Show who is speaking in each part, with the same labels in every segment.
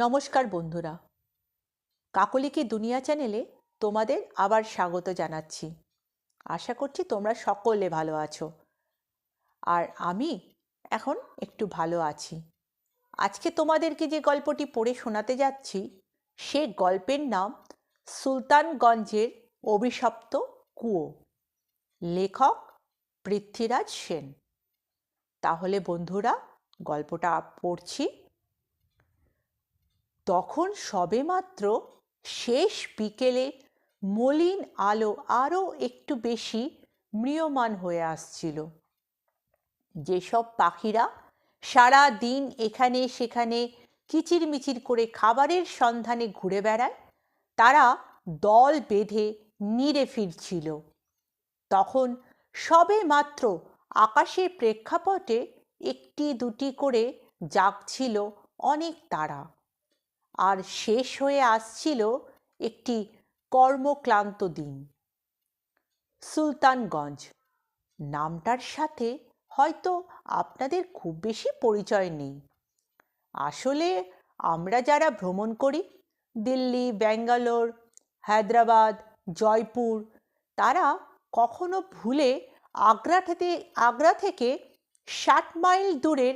Speaker 1: নমস্কার বন্ধুরা। কাকলিকে দুনিয়া চ্যানেলে তোমাদের আবার স্বাগত জানাচ্ছি। আশা করছি তোমরা সকলে ভালো আছো। আর আমি এখন একটু ভালো আছি। আজকে তোমাদেরকে যে গল্পটি পড়ে শোনাতে যাচ্ছি, সে গল্পের নাম সুলতানগঞ্জের অভিশপ্ত কুয়ো। লেখক পৃথ্বীরাজ সেন। তাহলে বন্ধুরা, গল্পটা পড়ছি তখন সবেমাত্র শেষ বিকেলে মলিন আলো আরও একটু বেশি ম্রিয়মান হয়ে আসছিল। যেসব পাখিরা সারা দিন এখানে সেখানে কিচিরমিচির করে খাবারের সন্ধানে ঘুরে বেড়ায়, তারা দল বেঁধে নিড়ে ফিরছিল। তখন সবে মাত্র আকাশের প্রেক্ষাপটে একটি দুটি করে জাগছিল অনেক তারা। আর শেষ হয়ে আসছিল একটি কর্মক্লান্ত দিন। সুলতানগঞ্জ। নামটার সাথে হয়তো আপনাদের খুব বেশি পরিচয় নেই। আসলে আমরা যারা ভ্রমণ করি, দিল্লি, ব্যাঙ্গালোর, হায়দ্রাবাদ, জয়পুর, তারা কখনো ভুলে আগ্রা থেকে আগ্রা থেকে ষাট মাইল দূরের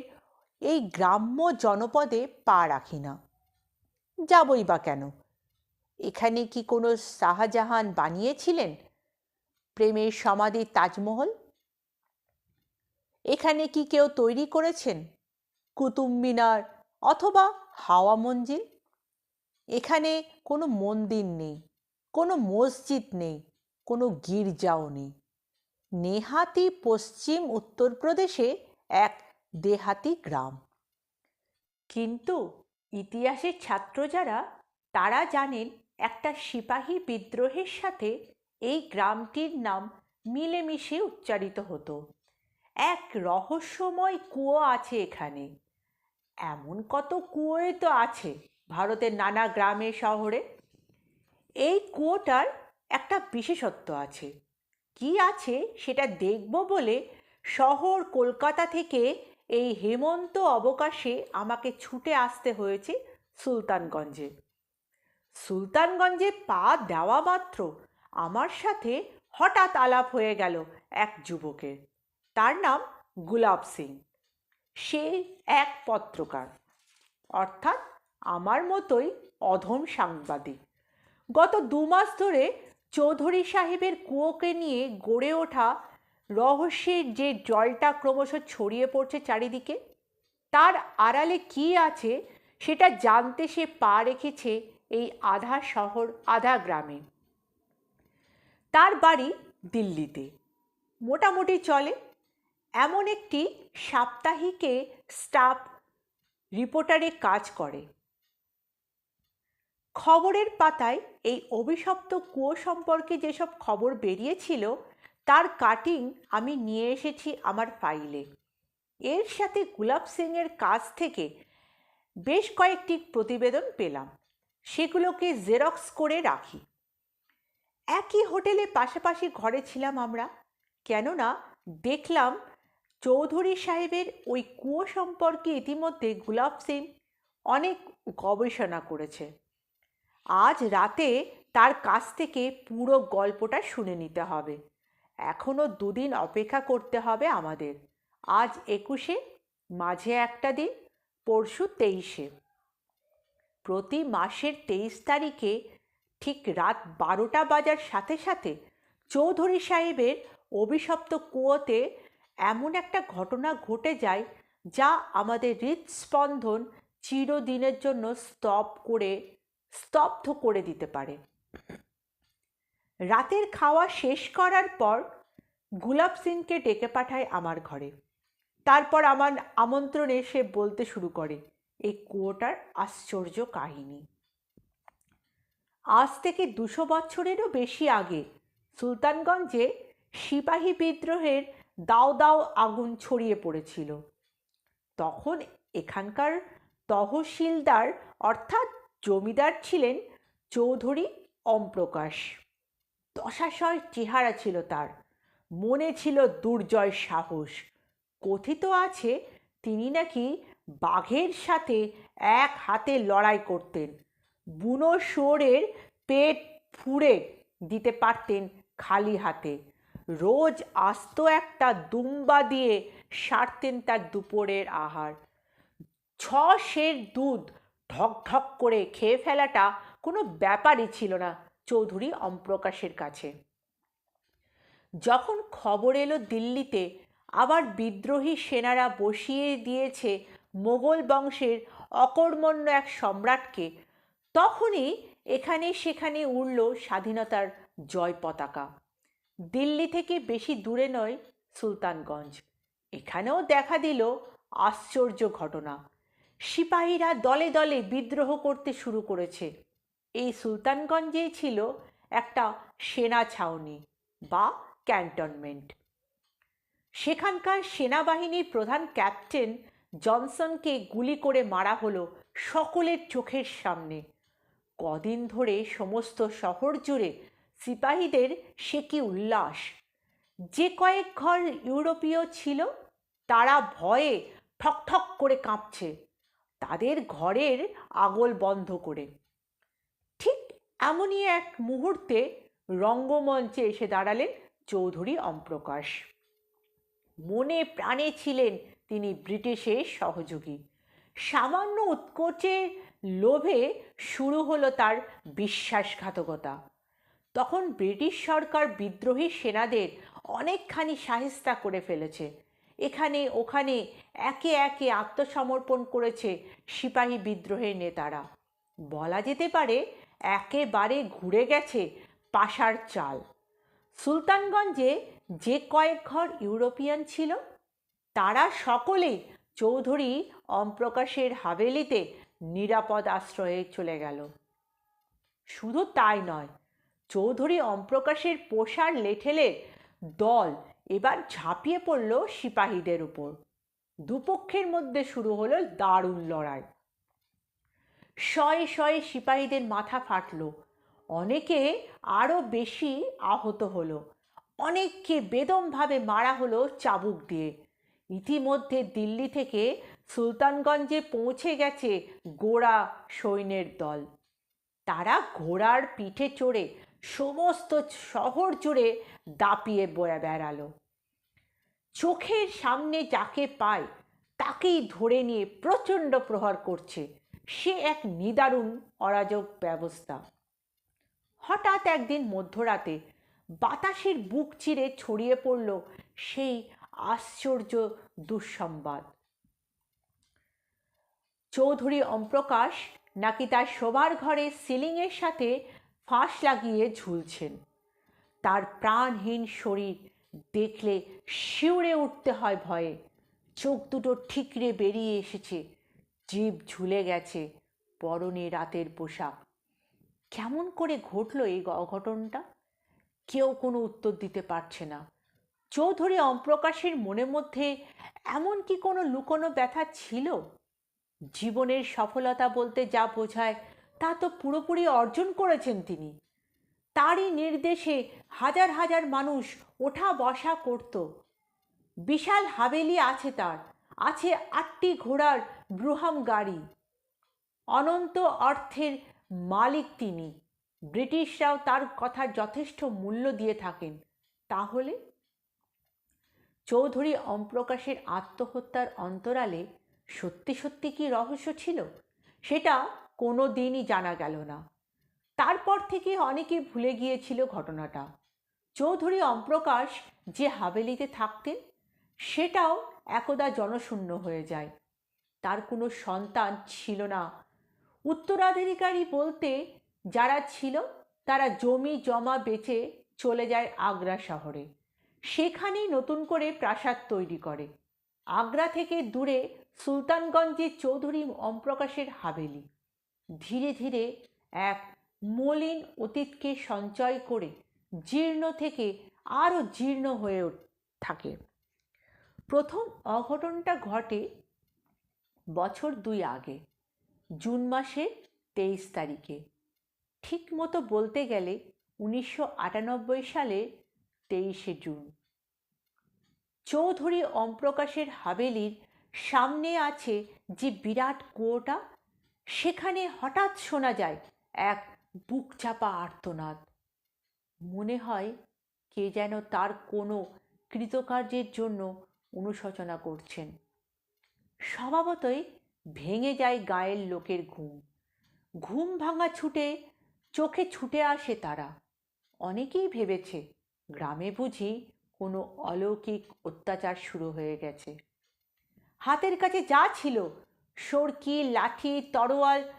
Speaker 1: এই গ্রাম্য জনপদে পা রাখি না। যাবই বা কেন? এখানে কি কোনো শাহজাহান বানিয়েছিলেন? প্রেমের সমাধি তাজমহল? এখানে কি কেউ তৈরি করেছেন? কুতুব মিনার অথবা হাওয়া মঞ্জিল? এখানে কোনো মন্দির নেই, কোনো মসজিদ নেই, কোনো গির্জাও নেই। নেহাতি পশ্চিম উত্তরপ্রদেশে এক দেহাতি গ্রাম। কিন্তু ইতিহাসের ছাত্র যারা, তারা জানেন একটা সিপাহী বিদ্রোহের সাথে এই গ্রামটির নাম মিলেমিশে উচ্চারিত হতো। এক রহস্যময় কুয়ো আছে এখানে। এমন কত কুয়োই তো আছে ভারতের নানা গ্রামে, শহরে। এই কুয়োটার একটা বিশেষত্ব আছে। কি আছে সেটা দেখব বলে শহর কলকাতা থেকে এই হেমন্ত অবকাশে আমাকে ছুটে আসতে হয়েছে সুলতানগঞ্জে। সুলতানগঞ্জে পা দেওয়া মাত্র আমার সাথে হঠাৎ আলাপ হয়ে গেল এক যুবকের তার নাম গুলাব সিং। সে এক পত্রকার। অর্থাৎ আমার মতোই অধম সাংবাদিক। গত দু মাস ধরে চৌধুরী সাহেবের কুয়োকে নিয়ে গড়ে ওঠা রহস্যের যে জলটা ক্রমশ ছড়িয়ে পড়ছে চারিদিকে, তার আড়ালে কি আছে সেটা জানতে সে পা রেখেছে এই আধা শহর, আধা গ্রামে। তার বাড়ি দিল্লিতে। মোটামুটি চলে। এমন একটি সাপ্তাহিকে স্টাফ রিপোর্টারে কাজ করে। খবরের পাতায় এই অভিশপ্ত কুয়ো সম্পর্কে যেসব খবর বেরিয়েছিল তার কাটিং আমি নিয়ে এসেছি আমার ফাইলে এর সাথে গুলাব সিংয়ের কাছ থেকে বেশ কয়েকটি প্রতিবেদন পেলাম। সেগুলোকে জেরক্স করে রাখি। একই হোটেলে পাশাপাশি ঘরে ছিলাম আমরা। কেননা দেখলাম চৌধুরী সাহেবের ওই কুয়ো সম্পর্কে ইতিমধ্যে গুলাব সিং অনেক গবেষণা করেছে। আজ রাতে তার কাছ থেকে পুরো গল্পটা শুনে নিতে হবে। এখনও দুদিন অপেক্ষা করতে হবে আমাদের। আজ একুশে, মাঝে একটা দিন, পরশু তেইশে। প্রতি মাসের তেইশ তারিখে ঠিক রাত বারোটা বাজার সাথে সাথে চৌধুরী সাহেবের অভিশপ্ত কুয়োতে এমন একটা ঘটনা ঘটে যায় যা আমাদের হৃদস্পন্দন চিরদিনের জন্য স্তব করে, স্তব্ধ করে দিতে পারে। রাতের খাওয়া শেষ করার পর গুলাব সিংকে ডেকে পাঠায় আমার ঘরে। তারপর আমার আমন্ত্রণে সে বলতে শুরু করে এই কুয়োটার আশ্চর্য কাহিনী। আজ থেকে দুশো বছরেরও বেশি আগে সুলতানগঞ্জে সিপাহী বিদ্রোহের দাও দাও আগুন ছড়িয়ে পড়েছিল। তখন এখানকার তহসিলদার অর্থাৎ জমিদার ছিলেন চৌধুরী অমপ্রকাশ। দশাশয় চেহারা ছিল তার। মনে ছিল দুর্জয় সাহস। কথিত আছে, তিনি নাকি বাঘের সাথে এক হাতে লড়াই করতেন। বুনো শুয়োরের পেট ফুঁড়ে দিতে পারতেন খালি হাতে। রোজ আস্ত একটা দুম্বা দিয়ে সারতেন তার দুপুরের আহার। ছ সের দুধ ঢক ঢক করে খেয়ে ফেলাটা কোনো ব্যাপারই ছিল না। চৌধুরী অমপ্রকাশের কাছে। যখন খবর এলো দিল্লিতে, আবার বিদ্রোহী সেনারা বসিয়ে দিয়েছে মোগল বংশের অকর্মণ্য এক সম্রাটকে, তখনই এখানে সেখানে উড়ল স্বাধীনতার জয় পতাকা। দিল্লি থেকে বেশি দূরে নয়, সুলতানগঞ্জ। এখানেও দেখা দিল আশ্চর্য ঘটনা। সিপাহীরা দলে দলে বিদ্রোহ করতে শুরু করেছে। এই সুলতানগঞ্জেই ছিল একটা সেনা ছাউনি বা ক্যান্টনমেন্ট। সেখানকার সেনাবাহিনীর প্রধান ক্যাপ্টেন জনসনকে গুলি করে মারা হলো সকলের চোখের সামনে। কদিন ধরে সমস্ত শহর জুড়ে সিপাহীদের সে কি উল্লাস। যে কয়েক ঘর ইউরোপীয় ছিল, তারা ভয়ে ঠক ঠক করে কাঁপছে। তাদের ঘরের আগল বন্ধ করে। এমনই এক মুহূর্তে রঙ্গমঞ্চে এসে দাঁড়ালেন চৌধুরী অমপ্রকাশ। মনে প্রাণে ছিলেন তিনি ব্রিটিশের সহযোগী। সামান্য উৎকোচের লোভে শুরু হলো তার বিশ্বাসঘাতকতা। তখন ব্রিটিশ সরকার বিদ্রোহী সেনাদের অনেকখানি সাহেস্তা করে ফেলেছে। এখানে ওখানে একে একে আত্মসমর্পণ করেছে সিপাহী বিদ্রোহের নেতারা। বলা যেতে পারে একেবারে ঘুরে গেছে পাশার চাল। সুলতানগঞ্জে যে কয়েক ঘর ইউরোপিয়ান ছিল, তারা সকলেই চৌধুরী অমপ্রকাশের হাভেলিতে নিরাপদ আশ্রয়ে চলে গেল। শুধু তাই নয়, চৌধুরী অমপ্রকাশের পোষার লেঠেলের দল এবার ঝাঁপিয়ে পড়ল সিপাহীদের উপর। দুপক্ষের মধ্যে শুরু হলো দারুণ লড়াই। শয়ে শয়ে সিপাহীদের মাথা ফাটল। অনেকে আরও বেশি আহত হলো। অনেককে বেদমভাবে মারা হলো চাবুক দিয়ে। ইতিমধ্যে দিল্লি থেকে সুলতানগঞ্জে পৌঁছে গেছে গোড়া সৈন্যের দল। তারা ঘোড়ার পিঠে চড়ে সমস্ত শহর জুড়ে দাপিয়ে বয়ে বেড়ালো। চোখের সামনে যাকে পায়, তাকেই ধরে নিয়ে প্রচণ্ড প্রহার করছে। সে এক নিদারুণ অরাজক ব্যবস্থা। হঠাৎ একদিন মধ্যরাতে বাতাসের বুক চিরে ছড়িয়ে পড়ল সেই আশ্চর্য দুঃসংবাদ। চৌধুরী অমপ্রকাশ নাকি তার শোবার ঘরে সিলিংয়ের সাথে ফাঁস লাগিয়ে ঝুলছেন। তার প্রাণহীন শরীর দেখলে শিউরে উঠতে হয় ভয়ে। চোখ দুটো ঠিকরে বেরিয়ে এসেছে। জীব ঝুলে গেছে পরনে রাতের পোশাক। কেমন করে ঘটলো এই অঘটনটা কেউ কোনো উত্তর দিতে পারছে না। চৌধুরী অমপ্রকাশের মনের মধ্যে এমন কি কোনো লুকোনো ব্যথা ছিল? জীবনের সফলতা বলতে যা বোঝায় তা তো পুরোপুরি অর্জন করেছেন তিনি। তারই নির্দেশে হাজার হাজার মানুষ ওঠা বসা করত। বিশাল হাবেলি আছে তার, আছে আটটি ঘোড়ার ব্রুহাম গাড়ি অনন্ত অর্থের মালিক তিনি। ব্রিটিশরাও তার কথার যথেষ্ট মূল্য দিয়ে থাকেন। তাহলে? চৌধুরী অমপ্রকাশের আত্মহত্যার অন্তরালে সত্যি সত্যি কি রহস্য ছিল? সেটা কোনো দিনই জানা গেল না। তারপর থেকে অনেকে ভুলে গিয়েছিল ঘটনাটা। চৌধুরী অমপ্রকাশ যে হাবেলিতে থাকতেন, সেটাও একদা জনশূন্য হয়ে যায়। তার কোনো সন্তান ছিল না। উত্তরাধিকারী বলতে যারা ছিল, তারা জমি জমা বেচে চলে যায় আগ্রা শহরে। সেখানেই নতুন করে প্রাসাদ তৈরি করে। আগ্রা থেকে দূরে সুলতানগঞ্জে চৌধুরী অমপ্রকাশের হাবেলি ধীরে ধীরে এক মলিন অতীতকে সঞ্চয় করে জীর্ণ থেকে আরও জীর্ণ হয়ে থাকে। প্রথম অঘটনটা ঘটে বছর দুই আগে, জুন মাসের তেইশ তারিখে। ঠিক মতো বলতে গেলে উনিশশো আটানব্বই সালে তেইশে জুন। চৌধুরী অমপ্রকাশের হাবেলির সামনে আছে যে বিরাট কুয়োটা, সেখানে হঠাৎ শোনা যায় এক বুক চাপা আর্তনাদ। মনে হয় কে যেন তার কোনো কৃতকার্যের জন্য অনুশোচনা করছেন। স্বভাবতই ভেঙে যায় গায়ের লোকের ঘুম। ঘুম ভাঙা ছুটে চোখে ছুটে আসে তারা। অনেকেই ভেবেছে, গ্রামে বুঝি কোনো অলৌকিক অত্যাচার শুরু হয়ে গেছে। হাতের কাছে যা ছিল, সরকি, লাঠি, তরোয়াল,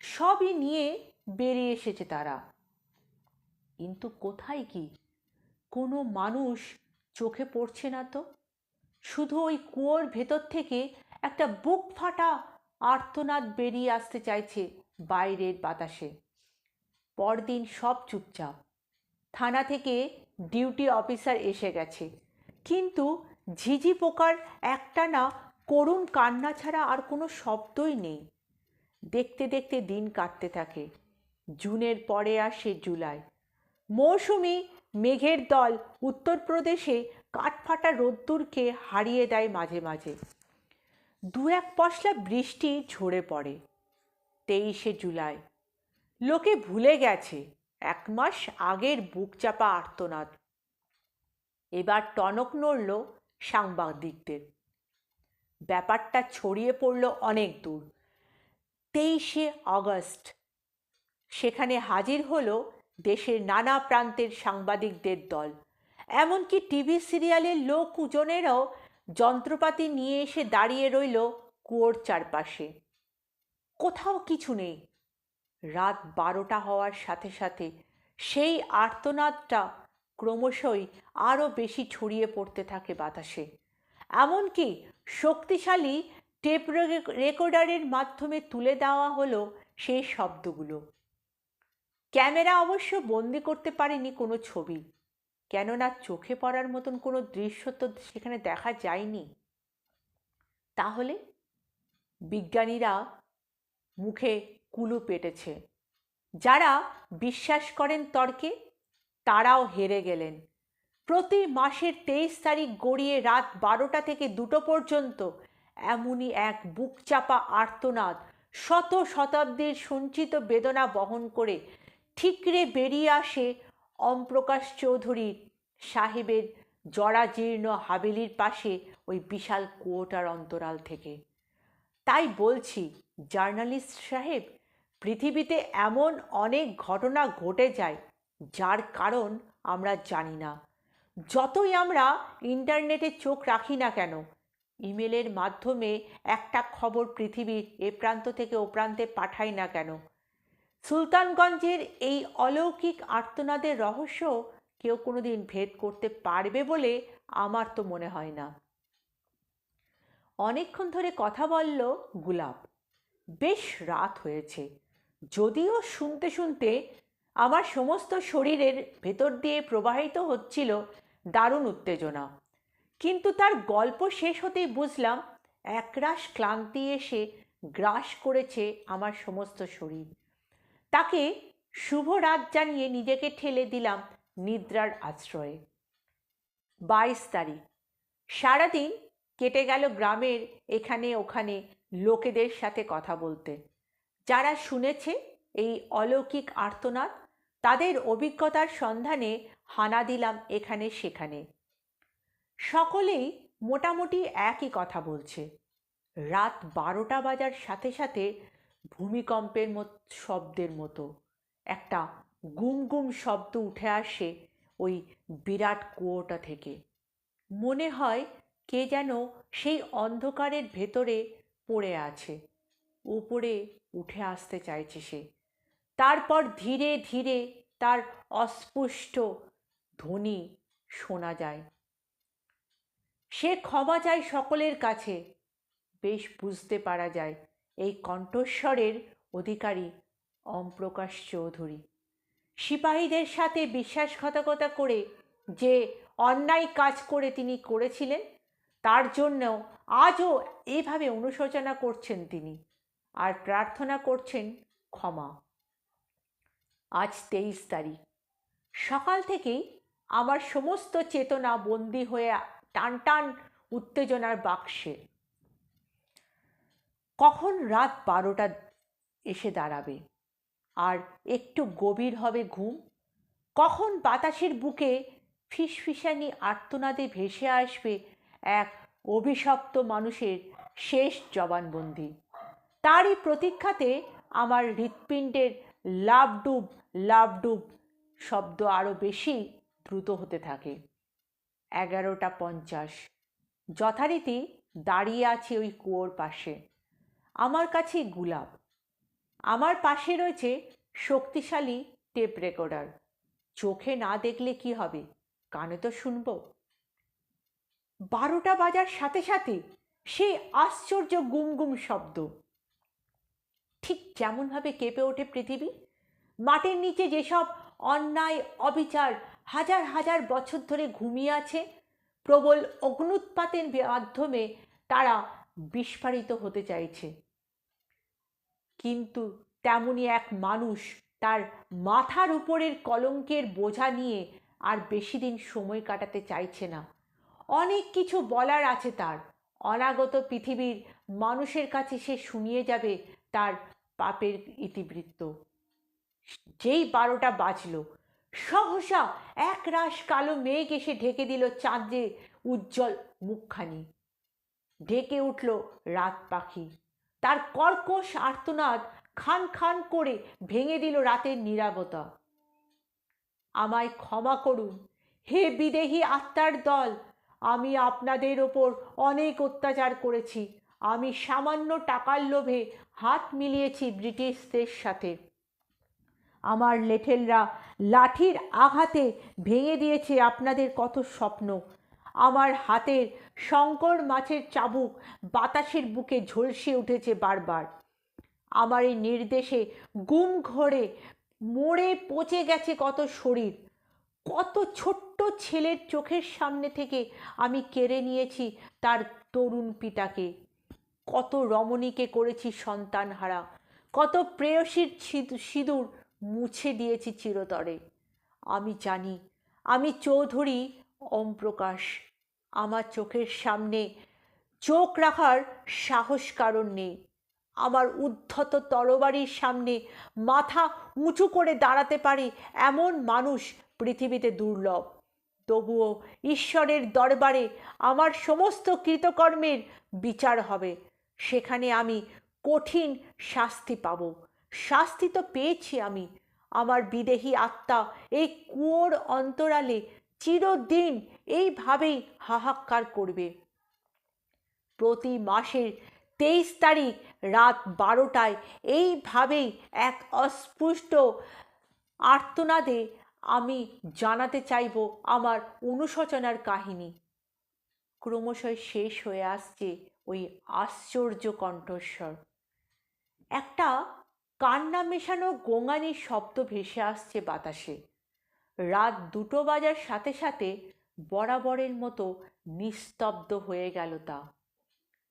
Speaker 1: সবই নিয়ে বেরিয়ে এসেছে তারা। কিন্তু কোথায় কি? কোনো মানুষ চোখে পড়ছে না তো? শুধু ওই কুয়োর ভেতর থেকে একটা বুক ফাটা আর্তনাদ বেরিয়ে আসতে চাইছে বাইরের বাতাসে। পরদিন সব চুপচাপ। থানা থেকে ডিউটি অফিসার এসে গেছে। কিন্তু ঝিঝি পোকার একটা না করুণ কান্না ছাড়া আর কোনো শব্দই নেই। দেখতে দেখতে দিন কাটতে থাকে। জুনের পরে আসে জুলাই। মৌসুমি মেঘের দল উত্তরপ্রদেশে কাঠফাটা রোদ্দুরকে হারিয়ে দেয় মাঝে মাঝে। দু এক পশলা বৃষ্টি ঝরে পড়ে। তেইশে জুলাই। লোকে ভুলে গেছে, এক মাস আগের বুক চাপা আর্তনাদ। এবার টনক নড়ল সাংবাদিকদের। ব্যাপারটা ছড়িয়ে পড়ল অনেক দূর। তেইশে আগস্ট। সেখানে হাজির হলো দেশের নানা প্রান্তের সাংবাদিকদের দল। এমনকি টিভি সিরিয়ালের লোক উজনেরাও যন্ত্রপাতি নিয়ে এসে দাঁড়িয়ে রইল কুয়োর চারপাশে। কোথাও কিছু নেই। রাত বারোটা হওয়ার সাথে সাথে সেই আর্তনাদটা ক্রমশই আরও বেশি ছড়িয়ে পড়তে থাকে বাতাসে। এমনকি শক্তিশালী টেপ রেকর্ডারের মাধ্যমে তুলে দেওয়া হলো সেই শব্দগুলো। ক্যামেরা অবশ্য বন্দি করতে পারেনি কোনো ছবি। কেননা চোখে পড়ার মতন কোনো দৃশ্য তো সেখানে দেখা যায়নি। তাহলে বিজ্ঞানীরা মুখে কুলু পেটেছে। যারা বিশ্বাস করেন তর্কে, তারাও হেরে গেলেন। প্রতি মাসের তেইশ তারিখ গড়িয়ে রাত বারোটা থেকে দুটো পর্যন্ত এমনই এক বুক চাপা আর্তনাদ, শত শতাব্দীর সঞ্চিত বেদনা বহন করে ঠিকরে বেরিয়ে আসে অমপ্রকাশ চৌধুরী সাহেবের জরাজীর্ণ হাবেলির পাশে ওই বিশাল কুয়োটার অন্তরাল থেকে। তাই বলছি, জার্নালিস্ট সাহেব, পৃথিবীতে এমন অনেক ঘটনা ঘটে যায়, যার কারণ আমরা জানি না। যতই আমরা ইন্টারনেটে চোখ রাখি না কেন, ইমেলের মাধ্যমে একটা খবর পৃথিবীর এ প্রান্ত থেকে ও প্রান্তে পাঠাই না কেন সুলতানগঞ্জের এই অলৌকিক আর্তনাদের রহস্য কেউ কোনোদিন ভেদ করতে পারবে বলে আমার তো মনে হয় না। অনেকক্ষণ ধরে কথা বলল গুলাব। বেশ রাত হয়েছে। যদিও শুনতে শুনতে আমার সমস্ত শরীরের ভেতর দিয়ে প্রবাহিত হচ্ছিল দারুণ উত্তেজনা। কিন্তু তার গল্প শেষ হতেই বুঝলাম, একরাশ ক্লান্তি এসে গ্রাস করেছে আমার সমস্ত শরীর। তাকে শুভ রাত জানিয়ে নিজেকে ঠেলে দিলাম নিদ্রার আশ্রয়ে। বাইশ তারিখ। সারাদিন কেটে গেল গ্রামের এখানে ওখানে লোকেদের সাথে কথা বলতে। যারা শুনেছে এই অলৌকিক আর্তনাদ, তাদের অভিজ্ঞতার সন্ধানে হানা দিলাম এখানে সেখানে। সকলেই মোটামুটি একই কথা বলছে। রাত বারোটা বাজার সাথে সাথে ভূমিকম্পের মতো, শব্দের মতো। একটা গুম গুম শব্দ উঠে আসে ওই বিরাট কুয়োটা থেকে। মনে হয় কে যেন সেই অন্ধকারের ভেতরে পড়ে আছে। উপরে উঠে আসতে চাইছে সে। তারপর ধীরে ধীরে তার অস্পষ্ট ধ্বনি শোনা যায়। সে ক্ষমা চায় সকলের কাছে। বেশ বুঝতে পারা যায় এই কণ্ঠস্বরের অধিকারী অমপ্রকাশ চৌধুরী। সিপাহীদের সাথে বিশ্বাসঘাতকতা করে যে অন্যায় কাজ করে তিনি করেছিলেন, তার জন্য আজও এভাবে অনুশোচনা করছেন তিনি আর প্রার্থনা করছেন ক্ষমা। আজ তেইশ তারিখ। সকাল থেকেই আমার সমস্ত চেতনা বন্দি হয়ে টান টান উত্তেজনার বাক্সে কখন রাত বারোটা এসে দাঁড়াবে? আর একটু গভীর হবে ঘুম? কখন বাতাসের বুকে ফিসফিসানি আর্তনাদে ভেসে আসবে এক অভিশপ্ত মানুষের শেষ জবানবন্দি? তারই প্রতীক্ষাতে আমার হৃৎপিণ্ডের লাভডুব লাভডুব শব্দ আরও বেশি দ্রুত হতে থাকে। এগারোটা পঞ্চাশ। যথারীতি দাঁড়িয়ে আছে ওই কুয়োর পাশে। আমার কাছে গুলাব আমার পাশে রয়েছে শক্তিশালী টেপ রেকর্ডার। চোখে না দেখলে কি হবে? কানে তো শুনব। বারোটা বাজার সাথে সাথে সেই আশ্চর্য গুম গুম শব্দ। ঠিক যেমনভাবে কেঁপে ওঠে পৃথিবী, মাটির নিচে যেসব অন্যায়, অবিচার হাজার হাজার বছর ধরে ঘুমিয়ে আছে, প্রবল অগ্নুৎপাতের মাধ্যমে তারা বিস্ফারিত হতে চাইছে। কিন্তু তেমনি এক মানুষ তার মাথার উপরের কলঙ্কের বোঝা নিয়ে আর বেশি দিন সময় কাটাতে চাইছে না। অনেক কিছু বলার আছে তার। অনাগত পৃথিবীর মানুষের কাছে সে শুনিয়ে যাবে তার পাপের ইতিবৃত্ত। যেই বারোটা বাজল, সহসা এক রাশ কালো মেঘ এসে ঢেকে দিল চাঁদে উজ্জ্বল মুখখানি। ঢেকে উঠল রাত পাখি তার কর্কশ আর্তনাদ খান খান করে ভেঙে দিল রাতের নিরাপত্তা। আমায় ক্ষমা করুন। হে বিদেহী আত্মার দল, আমি আপনাদের ওপর অনেক অত্যাচার করেছি। আমি সামান্য টাকার লোভে হাত মিলিয়েছি ব্রিটিশদের সাথে। আমার লেঠেলরা লাঠির আঘাতে ভেঙে দিয়েছে আপনাদের কত স্বপ্ন। আমার হাতের শঙ্কর মাছের চাবুক বাতাসের বুকে ঝলসে উঠেছে বারবার। আমার এই নির্দেশে গুম ঘরে মরে পচে গেছে কত শরীর। কত ছোট্ট ছেলের চোখের সামনে থেকে আমি কেড়ে নিয়েছি তার তরুণ পিতাকে। কত রমণীকে করেছি সন্তান হারা কত প্রেয়সীর সিঁদুর মুছে দিয়েছি চিরতরে। আমি জানি, আমি চৌধুরী ওম প্রকাশ। আমার চোখের সামনে চোখ রাখার সাহস কারণ নেই। আমার উদ্ধত তরবারির সামনে মাথা উঁচু করে দাঁড়াতে পারে এমন মানুষ পৃথিবীতে দুর্লভ। তবুও ঈশ্বরের দরবারে আমার সমস্ত কৃতকর্মের বিচার হবে। সেখানে আমি কঠিন শাস্তি পাব। শাস্তি তো পেয়েছি আমি। আমার বিদেহী আত্মা এই কুয়োর অন্তরালে চিরদিন এইভাবেই হাহাকার করবে। প্রতি মাসের তেইশ তারিখ রাত বারোটায় এইভাবেই এক অস্পষ্ট আর্তনাদে আমি জানাতে চাইব আমার অনুশোচনার কাহিনী। ক্রমশই শেষ হয়ে আসছে ওই আশ্চর্য কণ্ঠস্বর। একটা কান্না মেশানো গোঙানির শব্দ ভেসে আসছে বাতাসে। রাত দুটো বাজার সাথে সাথে বরাবরের মতো নিস্তব্ধ হয়ে গেল তা।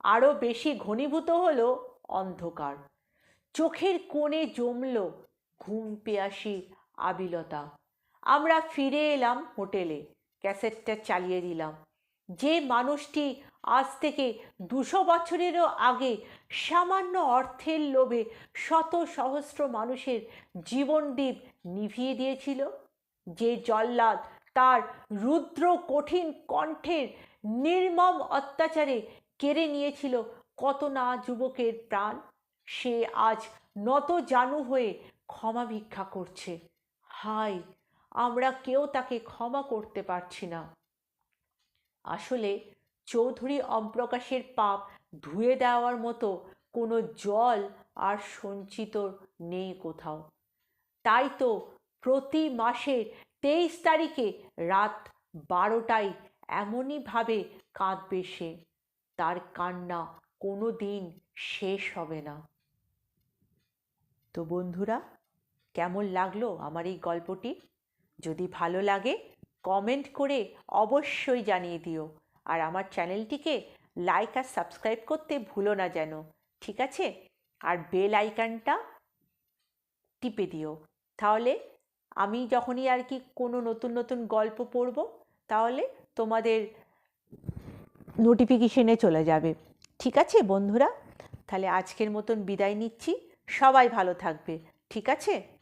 Speaker 1: আরও বেশি ঘনীভূত হলো অন্ধকার। চোখের কোণে জমল ঘুম পেয়াসি আবিলতা। আমরা ফিরে এলাম হোটেলে, ক্যাসেটটা চালিয়ে দিলাম। যে মানুষটি আজ থেকে দুশো বছরেরও আগে সামান্য অর্থের লোভে শত সহস্র মানুষের জীবনদ্বীপ নিভিয়ে দিয়েছিল যে জল্লাদ তার রুদ্র কঠিন কণ্ঠের নির্মম অত্যাচারে কেড়ে নিয়েছিল কত না যুবকের প্রাণ, সে আজ নত জানু হয়ে ক্ষমা ভিক্ষা করছে। হাই আমরা কেউ তাকে ক্ষমা করতে পারছি না। আসলে চৌধুরী অমপ্রকাশের পাপ ধুয়ে দেওয়ার মতো কোনো জল আর সঞ্চিত নেই কোথাও। তাই তো প্রতি মাসের তেইশ তারিখে রাত বারোটায় এমনইভাবে কাঁদবে সে। তার কান্না কোনো দিন শেষ হবে না। তো বন্ধুরা, কেমন লাগল আমার এই গল্পটি? যদি ভালো লাগে কমেন্ট করে অবশ্যই জানিয়ে দিও। আর আমার চ্যানেলটিকে লাইক আর সাবস্ক্রাইব করতে ভুলো না যেন, ঠিক আছে? আর বেল আইকনটা টিপে দিও। তাহলে আমি যখনই আর কি কোনো নতুন নতুন গল্প পড়ব, তাহলে তোমাদের নোটিফিকেশনে চলে যাবে। ঠিক আছে বন্ধুরা? তাহলে আজকের মতন বিদায় নিচ্ছি। সবাই ভালো থাকবে। ঠিক আছে?